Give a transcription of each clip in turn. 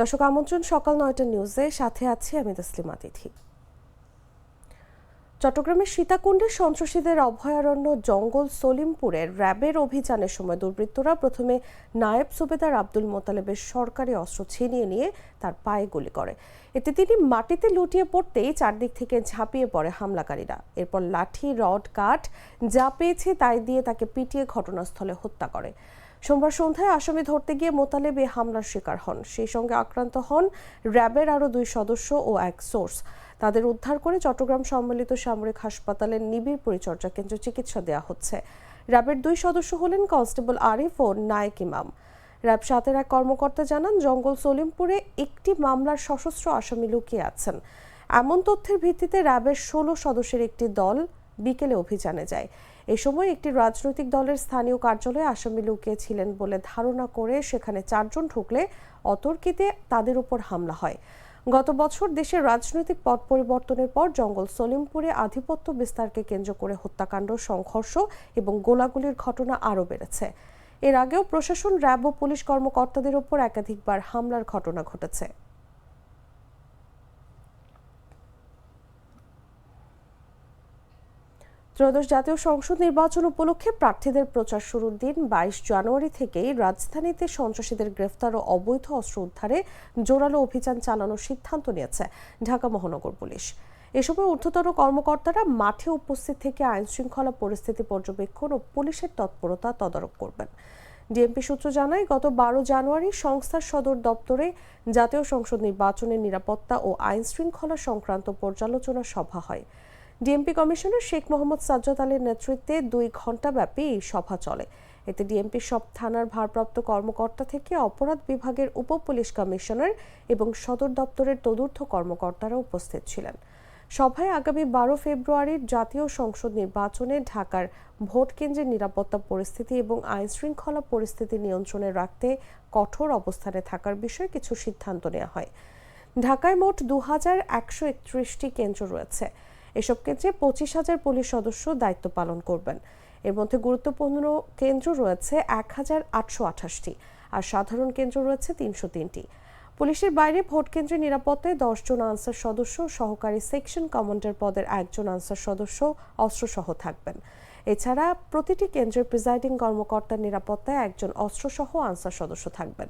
দর্শক, আমন্ত্রণ সকাল নয়টা নিউজে। সাথে আছি আমি তসলিমা তিথি। চট্টগ্রামের সীতাকুণ্ডের সন্ত্রাসীদের অভয়ারণ্য জঙ্গল সলিমপুরের র্যাবের অভিযানের সময় দুর্বৃত্তরা প্রথমে নায়েব সুবেদার আব্দুল মোতালেবের সরকারি অস্ত্র ছিনিয়ে নিয়ে তার পায়ে গুলি করে। এতে তিনি মাটিতে লুটিয়ে পড়তেই চারদিক থেকে ঝাঁপিয়ে পড়ে হামলাকারীরা। এরপর লাঠি, রড, কাঠ যা পেয়েছে তাই দিয়ে তাকে পিটিয়ে ঘটনাস্থলে হত্যা করে। সোমবার সন্ধ্যায় আসামি ধরতে গিয়ে মোতালেব এ হামলার শিকার হন। সেই সঙ্গে আক্রান্ত হন র্যাবের আরও দুই সদস্য ও এক সোর্স। তাদের উদ্ধার করে চট্টগ্রাম সম্মিলিত সামরিক হাসপাতালের নিবিড় পরিচর্যা কেন্দ্রে চিকিৎসা দেওয়া হচ্ছে। র্যাবের দুই সদস্য হলেন কনস্টেবল আরিফ ও নায়েক ইমাম। র্যাব সাতের এক কর্মকর্তা জানান, জঙ্গল সলিমপুরে একটি মামলার সশস্ত্র আসামি লুকিয়ে আছেন। এমন তথ্যের ভিত্তিতে র্যাবের ষোলো সদস্যের একটি দল বিকেলে অভিযানে যায়। এ সময় একটি রাজনৈতিক দলের স্থানীয় কার্যালয়ে আসামি লুকিয়ে ছিলেন বলে ধারণা করে সেখানে চারজন ঢুকলে অতর্কিতে তাদের উপর হামলা হয়। গত বছর দেশের রাজনৈতিক পট পরিবর্তনের পর জঙ্গল সলিমপুরে আধিপত্য বিস্তারকে কেন্দ্র করে হত্যাকাণ্ড, সংঘর্ষ এবং গোলাগুলির ঘটনা আরও বেড়েছে। এর আগেও প্রশাসন, র্যাব ও পুলিশ কর্মকর্তাদের উপর একাধিকবার হামলার ঘটনা ঘটেছে। ত্রয়োদশ জাতীয় সংসদ নির্বাচন উপলক্ষে প্রার্থীদের প্রচার শুরুর দিন বাইশ জানুয়ারি থেকেই রাজধানীতে সন্ত্রাসীদের গ্রেফতার ও অবৈধ অস্ত্র উদ্ধারে জোরালো অভিযান চালানোর সিদ্ধান্ত নিয়েছে ঢাকা মহানগর পুলিশ। এ সময় কর্মকর্তারা মাঠে উপস্থিত থেকে আইন শৃঙ্খলা পরিস্থিতি পর্যবেক্ষণ ও পুলিশের তৎপরতা তদারক করবেন। ডিএমপি সূত্র জানায়, গত বারো জানুয়ারি সংস্থার সদর দপ্তরে জাতীয় সংসদ নির্বাচনের নিরাপত্তা ও আইন শৃঙ্খলা সংক্রান্ত পর্যালোচনা সভা হয়। ডিএমপি কমিশনার শেখ মোহাম্মদ সাজ্জাদ আলীর নেতৃত্বে দুই ঘণ্টাব্যাপী এই সভা চলে। এতে ডিএমপি সব থানার ভারপ্রাপ্ত কর্মকর্তা থেকে অপরাধ বিভাগের উপ পুলিশ কমিশনার এবং সদর দপ্তরের তদূর্থ কর্মকর্তারা উপস্থিত ছিলেন। সভায় আগামী বারো ফেব্রুয়ারির জাতীয় সংসদ নির্বাচনে ঢাকার ভোট কেন্দ্রের নিরাপত্তা পরিস্থিতি এবং আইন শৃঙ্খলা পরিস্থিতি নিয়ন্ত্রণে রাখতে কঠোর অবস্থানে থাকার বিষয়ে কিছু সিদ্ধান্ত নেওয়া হয়। ঢাকায় মোট দু হাজার একশো একত্রিশটি কেন্দ্র রয়েছে। এসব কেন্দ্রে পঁচিশ হাজার পুলিশ সদস্য দায়িত্ব পালন করবেন। এর মধ্যে গুরুত্বপূর্ণ কেন্দ্র রয়েছে এক হাজার আটশো আঠাশটি আর সাধারণ কেন্দ্র রয়েছে তিনশো তিনটি। পুলিশের বাইরে ভোট কেন্দ্রের নিরাপত্তায় দশজন আনসার সদস্য, সহকারী সেকশন কমান্ডার পদের একজন আনসার সদস্য, অস্ত্রসহ থাকবেন। এছাড়া প্রতিটি কেন্দ্রের প্রিজাইডিং কর্মকর্তার নিরাপত্তায় একজন অস্ত্রসহ আনসার সদস্য থাকবেন।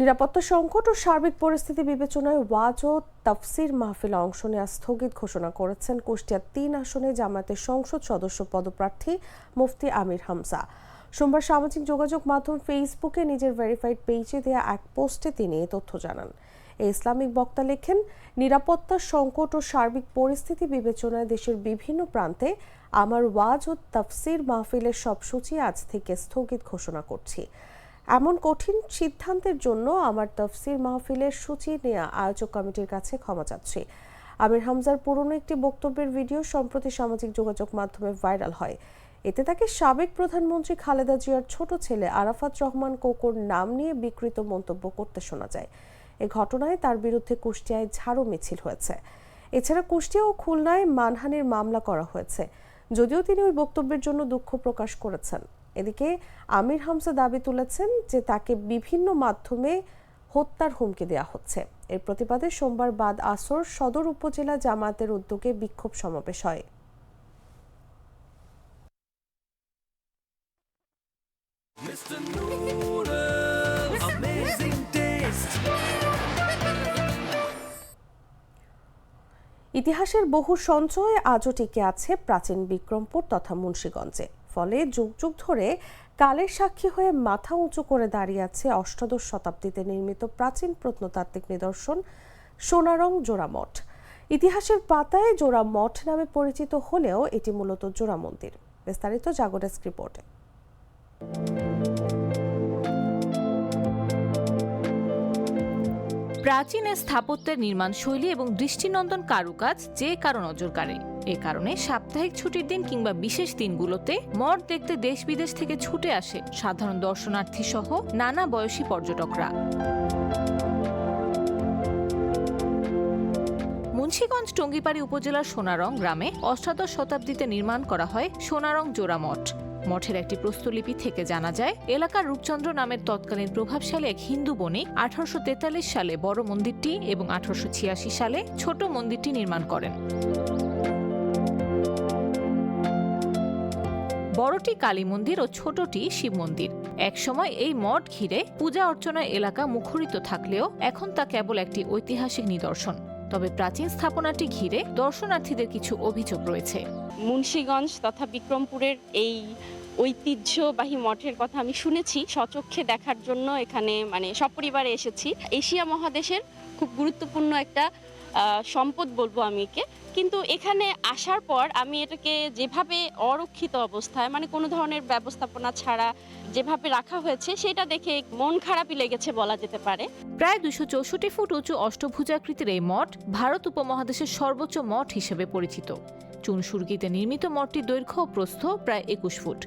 নিরাপত্তা সংকট ও সার্বিক পরিস্থিতি বিবেচনায় ওয়াজ ও তাফসির মাহফিলে অংশ নেওয়া স্থগিত ঘোষণা করেছেন কুষ্টিয়ার তিন আসনে জামায়াতের সংসদ সদস্য পদপ্রার্থী মুফতি আমির হামজা। সোমবার সামাজিক যোগাযোগ মাধ্যম ফেসবুকে নিজের ভেরিফাইড পেজে দেওয়া এক পোস্টে তিনি তথ্য জানান। ইসলামিক বক্তা লেখেন নিরাপত্তার সংকট ও সার্বিক পরিস্থিতি বিবেচনায় দেশের বিভিন্ন প্রান্তে আমার ওয়াজ ও তাফসির মাহফিলের সব সূচি আজ থেকে স্থগিত ঘোষণা করছি। এমন কঠিন সিদ্ধান্তের জন্য আমার তফসির মাহফিলের সূচি নেয়া আয়োজক কমিটির কাছে ক্ষমা চাচ্ছি। আমির হামজার পুরনো একটি বক্তব্যের ভিডিও সম্প্রতি সামাজিক যোগাযোগ মাধ্যমে ভাইরাল হয়। এতে তাকে সাবেক প্রধানমন্ত্রী খালেদা জিয়ার ছোট ছেলে আরাফাত রহমান কোকোর নাম নিয়ে বিকৃত মন্তব্য করতে শোনা যায়। এ ঘটনায় তার বিরুদ্ধে কুষ্টিয়ায় ঝাড়ু মিছিল হয়েছে। এছাড়া কুষ্টিয়া ও খুলনায় মানহানির মামলা করা হয়েছে। যদিও তিনি ওই বক্তব্যের জন্য দুঃখ প্রকাশ করেছেন। এদিকে আমির হামসা দাবি তুলেছেন যে তাকে বিভিন্ন মাধ্যমে হত্যার হুমকি দেওয়া হচ্ছে এর প্রতিবাদে সোমবার বাদ আসর সদর উপজেলা জামায়াতের উদ্যোগে বিক্ষোভ সমাবেশ হয় Mr. Noodles, amazing taste. ইতিহাসের বহু সঞ্চয় আজও টিকে আছে প্রাচীন বিক্রমপুর তথা মুন্সীগঞ্জে ফলে যুগ যুগ ধরে কালের সাক্ষী হয়ে মাথা উঁচু করে দাঁড়িয়ে আছে অষ্টাদশ শতাব্দীতে নির্মিত প্রাচীন প্রত্নতাত্ত্বিক নিদর্শন সোনারং জোড়া মঠ ইতিহাসের পাতায় জোড়া মঠ নামে পরিচিত হলেও এটি মূলত জোড়া মন্দির বিস্তারিত জাগোডেস্ক রিপোর্টে। প্রাচীন স্থাপত্যের নির্মাণ শৈলী এবং দৃষ্টিনন্দন কারুকাজ যে কারও নজর এ কারণে সাপ্তাহিক ছুটির দিন কিংবা বিশেষ দিনগুলোতে মঠ দেখতে দেশ বিদেশ থেকে ছুটে আসে সাধারণ দর্শনার্থী সহ নানা বয়সী পর্যটকরা। মুন্সীগঞ্জ টঙ্গিপাড়ি উপজেলার সোনারং গ্রামে অষ্টাদশ শতাব্দীতে নির্মাণ করা হয় সোনারং জোড়া মঠ। মঠের একটি প্রস্তলিপি থেকে জানা যায়, এলাকার রূপচন্দ্র নামের তৎকালীন প্রভাবশালী এক হিন্দু বণিক আঠারোশো তেতাল্লিশ সালে বড় মন্দিরটি এবং আঠারোশো ছিয়াশি সালে ছোট মন্দিরটি নির্মাণ করেন। বড়টি কালী মন্দির ও ছোটটি শিব মন্দির। একসময় এই মঠ ঘিরে পূজা অর্চনার এলাকা মুখরিত থাকলেও এখন তা কেবল একটি ঐতিহাসিক নিদর্শন। তবে প্রাচীন স্থাপনাটি ঘিরে দর্শনার্থীদের কিছু অভিযোগ রয়েছে। মুন্সীগঞ্জ তথা বিক্রমপুরের এই ঐতিহ্যবাহী মঠের কথা আমি শুনেছি। সচক্ষে দেখার জন্য এখানে মানে সপরিবারে এসেছি। এশিয়া মহাদেশের খুব গুরুত্বপূর্ণ একটা সম্পদ বলব আমি একে। কিন্তু এখানে আসার পর আমি এটাকে যেভাবে অরক্ষিত অবস্থায় মানে কোনো ধরনের ব্যবস্থাপনা ছাড়া যেভাবে রাখা হয়েছে, সেটা দেখে মন খারাপই লেগেছে বলা যেতে পারে। প্রায় দুশো চৌষট্টি ফুট উঁচু অষ্টভুজাকৃতির এই মঠ ভারত উপমহাদেশের সর্বোচ্চ মঠ হিসেবে পরিচিত। চুনসুরগিতে নির্মিত মঠটির দৈর্ঘ্য প্রস্থ প্রায় একুশ ফুট।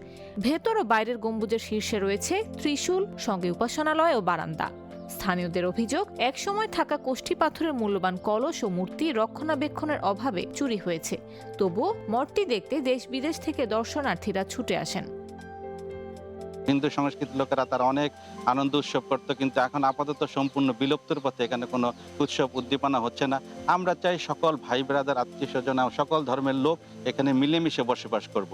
ভেতর ও বাইরের গম্বুজের শীর্ষে রয়েছে ত্রিশূল, সঙ্গে উপাসনালয় ও বারান্দা। স্থানীয়দের অভিযোগ, একসময় থাকা কোষ্ঠী পাথরের মূল্যবান কলস ও মূর্তি রক্ষণাবেক্ষণের অভাবে চুরি হয়েছে। তবুও মঠটি দেখতে দেশ বিদেশ থেকে দর্শনার্থীরা ছুটে আসেন। হিন্দু সংস্কৃতির লোকেরা তারা অনেক আনন্দ উৎসব করতো, কিন্তু এখন আপাতত সম্পূর্ণ বিলুপ্তর পথে এখানে কোনো উৎসব উদ্দীপনা হচ্ছে না। আমরা চাই সকল ভাই ব্রাদার আত্মীয় স্বজন সকল ধর্মের লোক এখানে মিলেমিশে বসবাস করব।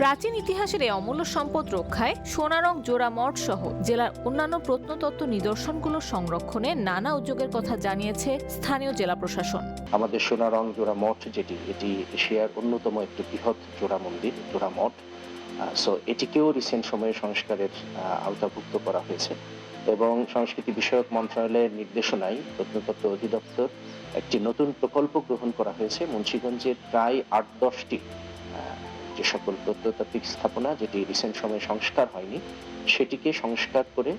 প্রাচীন ইতিহাসের এই অমূল্য সম্পদ রক্ষায় সোনারং জোড়া মঠ সহ জেলার অন্যান্য প্রত্নতত্ত্ব নিদর্শনগুলো সংরক্ষণে নানা উদ্যোগের কথা জানিয়েছে স্থানীয় জেলা প্রশাসন। আমাদের সোনারং জোড়া মঠ যেটি, এটি এশিয়ার অন্যতম একটি বৃহৎ জোড়া মন্দির, জোড়া মঠ। সো এটিকেও রিসেন্ট সময়ে সংস্কারের আওতাভুক্ত করা হয়েছে। এবং সংস্কৃতি বিষয়ক মন্ত্রণালয়ের নির্দেশনায় প্রত্নতত্ত্ব অধিদপ্তর একটি নতুন প্রকল্প গ্রহণ করা হয়েছে। মুন্সিগঞ্জের প্রায় আট দশটি যে সকল প্রত্নতাত্ত্বিক স্থাপনা যেটি রিসেন্ট সময়ে সংস্কার হয়নি, সেটিকে সংস্কার করে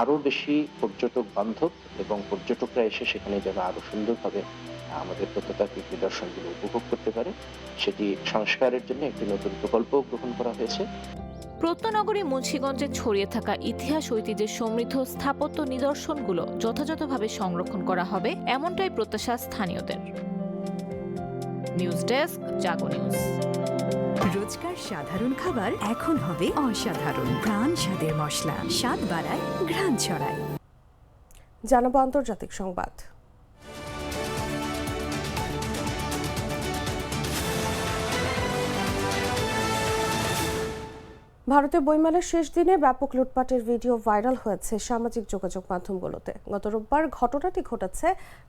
আরও বেশি পর্যটক বান্ধব এবং পর্যটকরা এসে সেখানে যেন আরও সুন্দরভাবে আমাদের প্রত্নতাত্ত্বিক নিদর্শনগুলো উপভোগ করতে পারে। সেটি সংস্কারের জন্য একটি নতুন প্রকল্প গ্রহণ করা হয়েছে। প্রত্ননগরী মুন্সিগঞ্জে ছড়িয়ে থাকা ইতিহাস ঐতিহ্যের সমৃদ্ধ স্থাপত্য নিদর্শনগুলো যথাযথভাবে সংরক্ষণ করা হবে, এমনটাই প্রত্যাশা স্থানীয়দের। News desk, Jago news. রোজকার সাধারণ খাবার এখন হবে অসাধারণ। প্রাণ স্বাদের মশলা, স্বাদ বাড়ায়, ঘ্রাণ ছড়ায়। জানাব আন্তর্জাতিক সংবাদ। ভারতে বইমেলার শেষ দিনে ব্যাপক লুটপাটের ভিডিও ভাইরাল হয়েছে সামাজিক যোগাযোগ মাধ্যমগুলোতে। গত রোববার ঘটনাটি ঘটেছে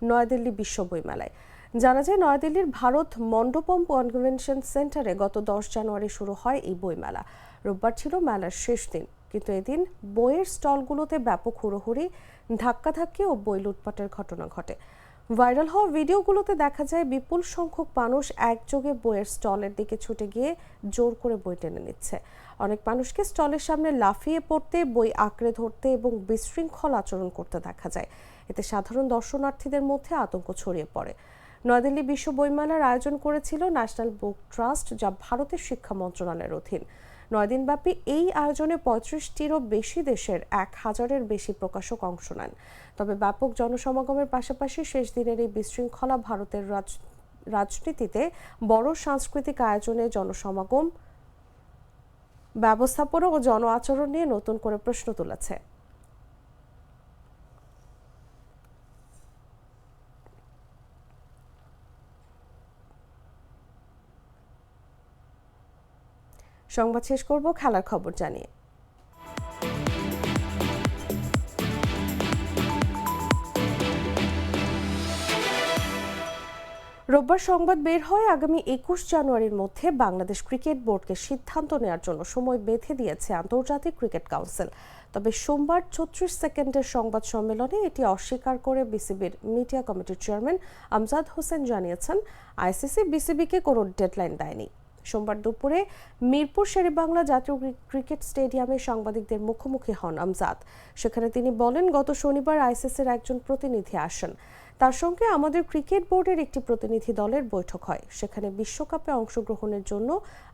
নয়াদিল্লি বিশ্ব বইমেলায়। জানা যায়, নয়াদিল্লির ভারত মণ্ডপম কনভেনশন সেন্টারে গত দশ জানুয়ারি শুরু হয় এই বইমেলা। রোববার ছিল মেলার শেষ দিন, কিন্তু এদিন বইয়ের স্টলগুলোতে ব্যাপক হুড়োহুড়ি, ধাক্কাধাক্কি ও বই লুটপাটের ঘটনা ঘটে। ভাইরাল হওয়া ভিডিওগুলোতে দেখা যায়, বিপুল সংখ্যক মানুষ একযোগে বইয়ের স্টলের দিকে ছুটে গিয়ে জোর করে বই টেনে নিচ্ছে। অনেক মানুষকে স্টলের সামনে লাফিয়ে পড়তে, বই আঁকড়ে ধরতে এবং বিশৃঙ্খল আচরণ করতে দেখা যায়। এতে সাধারণ দর্শনার্থীদের মধ্যে আতঙ্ক ছড়িয়ে পড়ে। নয়াদিল্লি বিশ্ব বইমেলার আয়োজন করেছিল ন্যাশনাল বুক ট্রাস্ট, যা ভারতের শিক্ষা মন্ত্রণালয়ের অধীন। নয় দিনব্যাপী এই আয়োজনে পঁয়ত্রিশটিরও বেশি দেশের এক হাজারের বেশি প্রকাশক অংশ নেন। তবে ব্যাপক জনসমাগমের পাশাপাশি শেষ দিনের এই বিশৃঙ্খলা ভারতের রাজ- রাজনীতিতে বড় সাংস্কৃতিক আয়োজনে জনসমাগম, ব্যবস্থাপনা ও জন আচরণ নিয়ে নতুন করে প্রশ্ন তুলেছে। সংবাদ শেষ করব, খেলার খবর জানিয়ে। রোববার সংবাদ বের হয়, আগামী একুশ জানুয়ারির মধ্যে বাংলাদেশ ক্রিকেট বোর্ডকে সিদ্ধান্ত নেওয়ার জন্য সময় বেঁধে দিয়েছে আন্তর্জাতিক ক্রিকেট কাউন্সিল। তবে সোমবার ছত্রিশ সেকেন্ডের সংবাদ সম্মেলনে এটি অস্বীকার করে বিসিবির মিডিয়া কমিটির চেয়ারম্যান আমজাদ হোসেন জানিয়েছেন, আইসিসি বিসিবিকে কোনো ডেডলাইন দেয়নি। সোমবার দুপুরে মিরপুর শেরেবাংলা জাতীয় ক্রিকেট স্টেডিয়ামে সাংবাদিকদের মুখোমুখি হন আমজাদ। সেখানে তিনি বলেন, গত শনিবার আইসিসির একজন প্রতিনিধি আসেন। তার সঙ্গে আমাদের ক্রিকেট বোর্ডের একটি প্রতিনিধি দলের বৈঠক হয়। সেখানে বিশ্বকাপে অংশগ্রহণের জন্য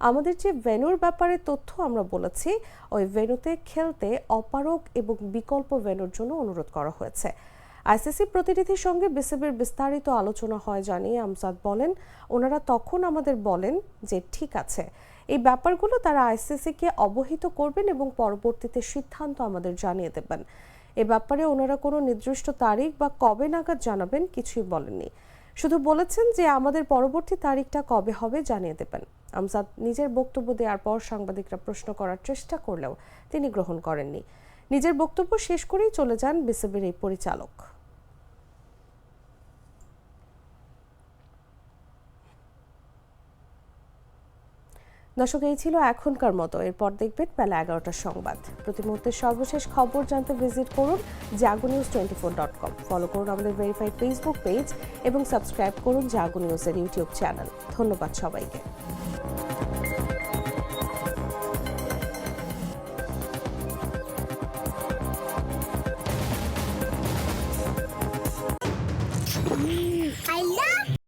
আমাদের যে ভেনুর ব্যাপারে তথ্য আমরা বলেছি, ওই ভেন্যুতে খেলতে অপারক এবং বিকল্প ভেন্যুর জন্য অনুরোধ করা হয়েছে। আইসিসি প্রতিনিধির সঙ্গে বিসিবির বিস্তারিত আলোচনা হয় জানিয়ে আমজাদ বলেন, ওনারা তখন আমাদের বলেন যে ঠিক আছে, এই ব্যাপারগুলো তারা আইসিসিকে অবহিত করবেন এবং পরবর্তীতে সিদ্ধান্ত আমাদের জানিয়ে দেবেন। এ ব্যাপারে ওনারা কোনো নির্দিষ্ট তারিখ বা কবে নাগাদ জানাবেন কিছুই বলেননি। শুধু বলেছেন যে আমাদের পরবর্তী তারিখটা কবে হবে জানিয়ে দেবেন। আমজাদ নিজের বক্তব্য দেওয়ার পর সাংবাদিকরা প্রশ্ন করার চেষ্টা করলেও তিনি গ্রহণ করেননি। নিজের বক্তব্য শেষ করেই চলে যান বিসিবির এই পরিচালক। দর্শক, এই ছিল এখনকার মতো। এরপর দেখবেন বেলা এগারোটার সংবাদ। প্রতি মুহূর্তের সর্বশেষ খবর জানতে ভিজিট করুন Jago news twenty four dot com follow করুন আমাদের ভেরিফাইড ফেসবুক পেজ এবং সাবস্ক্রাইব করুন জাগো নিউজের ইউটিউব চ্যানেল ধন্যবাদ সবাইকে।